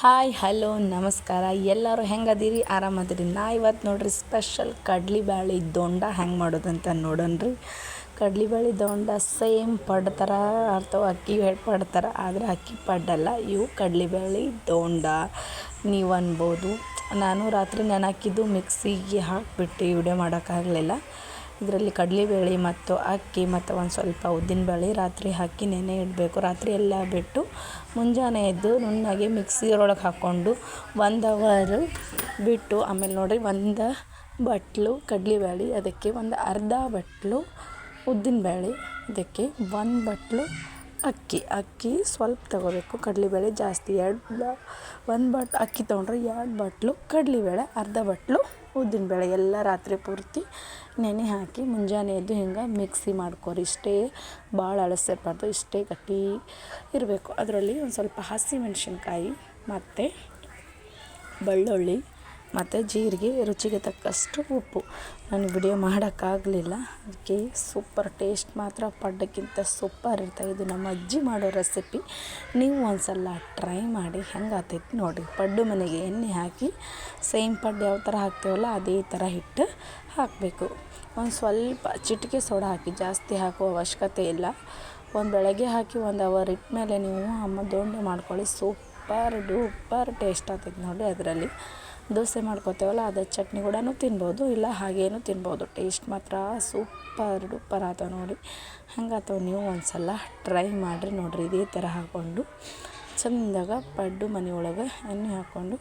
Hi, hello, ನಮಸ್ಕಾರ. ಎಲ್ಲರೂ ಹೆಂಗದೀರಿ? ಆರಾಮದಿರಿ? ನಾ ಇವತ್ತು ನೋಡ್ರಿ ಸ್ಪೆಷಲ್ ಕಡ್ಲಿಬ್ಯಾಳಿ ದೊಂಡ ಹೆಂಗೆ ಮಾಡೋದಂತ ನೋಡೋಣ್ರಿ ಕಡ್ಲಿಬ್ಯಾಳಿ ದೊಂಡ ಸೇಮ್ ಪಡ್ ಥರ ಅಥವಾ ಅಕ್ಕಿ ಹೇಳಿ ಥರ ಆದರೆ ಅಕ್ಕಿ ಪಡ್ಡಲ್ಲ, ಇವು ಕಡ್ಲಿಬ್ಯಾಳಿ ದೊಂಡ. ನೀವು ಅನ್ಬೋದು. ನಾನು ರಾತ್ರಿ ನೆನಾಕಿದ್ದು ಮಿಕ್ಸಿಗೆ ಹಾಕಿಬಿಟ್ಟು ವಿಡಿಯೋ ಮಾಡೋಕ್ಕಾಗಲಿಲ್ಲ ಇದರಲ್ಲಿ ಕಡಲೆಬೇಳೆ ಮತ್ತು ಅಕ್ಕಿ ಮತ್ತು ಒಂದು ಸ್ವಲ್ಪ ಉದ್ದಿನಬೇಳೆ ರಾತ್ರಿ ಹಾಕಿ ನೆನೆ ಇಡಬೇಕು. ರಾತ್ರಿ ಎಲ್ಲ ಬಿಟ್ಟು ಮುಂಜಾನೆ ಎದ್ದು ನುಣ್ಣಗೆ ಮಿಕ್ಸಿಯೊಳಗೆ ಹಾಕ್ಕೊಂಡು ಒಂದು ಅವರು ಬಿಟ್ಟು, ಆಮೇಲೆ ನೋಡಿರಿ ಒಂದು ಬಟ್ಲು ಕಡಲೆಬೇಳೆ, ಅದಕ್ಕೆ ಒಂದು ಅರ್ಧ ಬಟ್ಲು ಉದ್ದಿನಬೇಳೆ ಅದಕ್ಕೆ ಒಂದು ಬಟ್ಲು ಅಕ್ಕಿ ಅಕ್ಕಿ ಸ್ವಲ್ಪ ತಗೋಬೇಕು. ಕಡಲೆಬೇಳೆ ಜಾಸ್ತಿ. ಎರಡು ಒಂದು ಬಟ್ ಅಕ್ಕಿ ತೊಗೊಂಡ್ರೆ ಎರಡು ಬಟ್ಲು, ಕಡಲೆಬೇಳೆ, ಅರ್ಧ ಬಟ್ಲು ಉದ್ದಿನಬೇಳೆ ಎಲ್ಲ ರಾತ್ರಿ ಪೂರ್ತಿ ನೆನೆ ಹಾಕಿ ಮುಂಜಾನೆ ಎದ್ದು ಹಿಂಗೆ ಮಿಕ್ಸಿ ಮಾಡ್ಕೋರಿ. ಇಷ್ಟೇ ಭಾಳ ಅಳಸಿರ್ಬಾರ್ದು ಇಷ್ಟೇ ಗಟ್ಟಿ ಇರಬೇಕು. ಅದರಲ್ಲಿ ಒಂದು ಸ್ವಲ್ಪ ಹಸಿಮೆಣ್ಸಿನ್ಕಾಯಿ, ಮತ್ತು ಬೆಳ್ಳುಳ್ಳಿ ಮತ್ತು ಜೀರಿಗೆ ರುಚಿಗೆ ತಕ್ಕಷ್ಟು ಉಪ್ಪು. ನಾನು ವಿಡಿಯೋ ಮಾಡೋಕ್ಕಾಗಲಿಲ್ಲ. ಅದಕ್ಕೆ ಸೂಪರ್ ಟೇಸ್ಟ್ ಮಾತ್ರ, ಪಡ್ಡಕ್ಕಿಂತ ಸೂಪರ್ ಇರ್ತವೆ ಇದು ನಮ್ಮ ಅಜ್ಜಿ ಮಾಡೋ ರೆಸಿಪಿ ನೀವು ಒಂದು ಸಲ ಟ್ರೈ ಮಾಡಿ ಹೆಂಗೆ ಆಗ್ತೈತಿ ನೋಡಿ. ಪಡ್ಡು ಮನೆಗೆ ಎಣ್ಣೆ ಹಾಕಿ ಸೇಮ್ ಪಡ್ಡು ಯಾವ ಥರ ಹಾಕ್ತೇವಲ್ಲ ಅದೇ ಥರ ಹಿಟ್ಟು ಹಾಕಬೇಕು. ಒಂದು ಸ್ವಲ್ಪ ಚಿಟಿಕೆ ಸೋಡಾ ಹಾಕಿ, ಜಾಸ್ತಿ ಹಾಕುವ ಅವಶ್ಯಕತೆ ಇಲ್ಲ. ಒಂದು ಬೆಳಗ್ಗೆ ಹಾಕಿ, ಒಂದು ಅವರ್ ಇಟ್ಟ ಮೇಲೆ ನೀವು ಅಮ್ಮ ದೋಂಡೆ ಮಾಡ್ಕೊಳ್ಳಿ. ಸೂಪರ್ ಡೂಪರ್ ಟೇಸ್ಟ್ ಆಗ್ತೈತೆ ನೋಡಿ ಅದರಲ್ಲಿ. ದೋಸೆ ಮಾಡ್ಕೊತೇವಲ್ಲ, ಅದೇ ಚಟ್ನಿ ಕೂಡ ತಿನ್ಬೋದು, ಇಲ್ಲ ಹಾಗೇನು ತಿನ್ಬೋದು. ಟೇಸ್ಟ್ ಮಾತ್ರ ಸೂಪರ್ ಡೂಪರ್ ಆತ ನೋಡಿ. ಹಂಗಾತವ ನೀವು ಒಂದು ಸಲ ಟ್ರೈ ಮಾಡಿರಿ ನೋಡಿರಿ, ಇದೇ ಥರ ಹಾಕ್ಕೊಂಡು ಚಂದಾಗ ಪಡ್ಡು ಮನೆ ಒಳಗೆ ಎಣ್ಣೆ ಹಾಕ್ಕೊಂಡು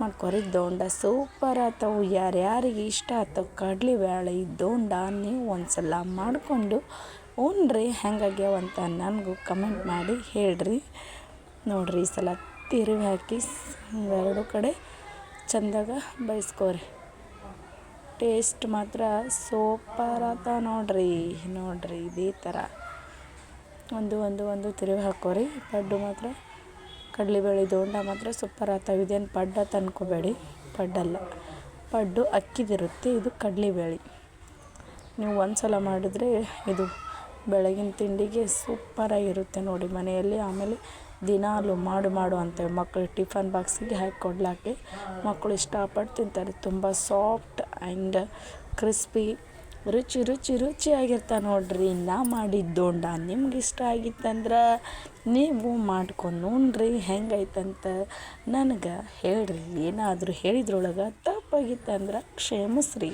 ಮಾಡ್ಕೊರಿ. ದೋಂಡ ಸೂಪರ್ ಆತವು ಯಾರ್ಯಾರಿಗೆ ಇಷ್ಟ ಆತವು ಕಡ್ಲೆಬೇಳೆ ದೋಂಡ ನೀವು ಒಂದು ಸಲ ಮಾಡಿಕೊಂಡು ಉಣ್ರಿ. ಹೆಂಗಾಗ್ಯಾವ ಅಂತ ನನಗೂ ಕಮೆಂಟ್ ಮಾಡಿ ಹೇಳ್ರಿ. ನೋಡಿರಿ, ಈ ಸಲ ತಿರುವಿ ಹಾಕಿ ಎರಡು ಕಡೆ ಚಂದಾಗ ಬಯಸ್ಕೋರಿ ಟೇಸ್ಟ್ ಮಾತ್ರ ಸೂಪರ್ ಆತ ನೋಡ್ರಿ ನೋಡ್ರಿ ಇದೇ ಥರ ಒಂದು ಒಂದು ಒಂದು ತಿರುವಿ ಹಾಕೋರಿ ಪಡ್ಡು ಮಾತ್ರ ಕಡಲೆಬೇಳೆ ದೋಂಡ ಮಾತ್ರ ಸೂಪರ್ ಆತಾವ ಇದೇನು ಪಡ್ಡ ತಂದ್ಕೋಬೇಡಿ ಪಡ್ಡಲ್ಲ. ಪಡ್ಡು ಅಕ್ಕಿದಿರುತ್ತೆ, ಇದು ಕಡಲೆಬೇಳೆ ನೀವು ಒಂದು ಸಲ ಮಾಡಿದ್ರೆ ಇದು ಬೆಳಗಿನ ತಿಂಡಿಗೆ ಸೂಪರಾಗಿರುತ್ತೆ ನೋಡಿ ಮನೆಯಲ್ಲಿ. ಆಮೇಲೆ ದಿನಾಲು ಮಾಡು ಮಾಡು ಅಂತ ಮಕ್ಕಳು ಟಿಫನ್ ಬಾಕ್ಸಿಗೆ ಹಾಕಿ ಕೊಡ್ಲಾಕೆ ಮಕ್ಕಳು ಇಷ್ಟಪಟ್ಟು ತಿಂತಾರೆ. ತುಂಬ ಸಾಫ್ಟ್ ಆ್ಯಂಡ್ ಕ್ರಿಸ್ಪಿ, ರುಚಿ ರುಚಿ ರುಚಿಯಾಗಿರ್ತಾವೆ ನೋಡಿರಿ. ನಾ ಮಾಡಿದ್ದೋಂಡ ನಿಮ್ಗೆ ಇಷ್ಟ ಆಗಿತ್ತಂದ್ರೆ ನೀವು ಮಾಡ್ಕೊಂಡು ಉಣ್ರಿ ಹೆಂಗೈತಂತ ನನಗೆ ಹೇಳ್ರಿ. ಏನಾದರೂ ಹೇಳಿದ್ರೊಳಗೆ ತಪ್ಪಾಗಿತ್ತಂದ್ರೆ ಕ್ಷಮಿಸ್ರಿ.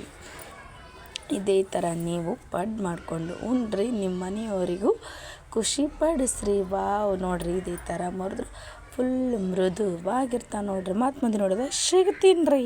ಇದೇ ಥರ ನೀವು ಪಡ್ ಮಾಡಿಕೊಂಡು ಉಣ್ರಿ. ನಿಮ್ಮ ಮನೆಯವರಿಗೂ ಖುಷಿ ಪಡಿಸ್ರಿ ವಾವ್, ನೋಡಿರಿ ಇದೇ ಥರ ಮುರಿದ್ರು ಫುಲ್ ಮೃದುವಾಗಿರ್ತಾವೆ ನೋಡ್ರಿ. ಮತ್ತೆ ಮುಂದೆ ನೋಡಿದ್ರೆ ಸಿಗ್ತೀನಿ ರೀ.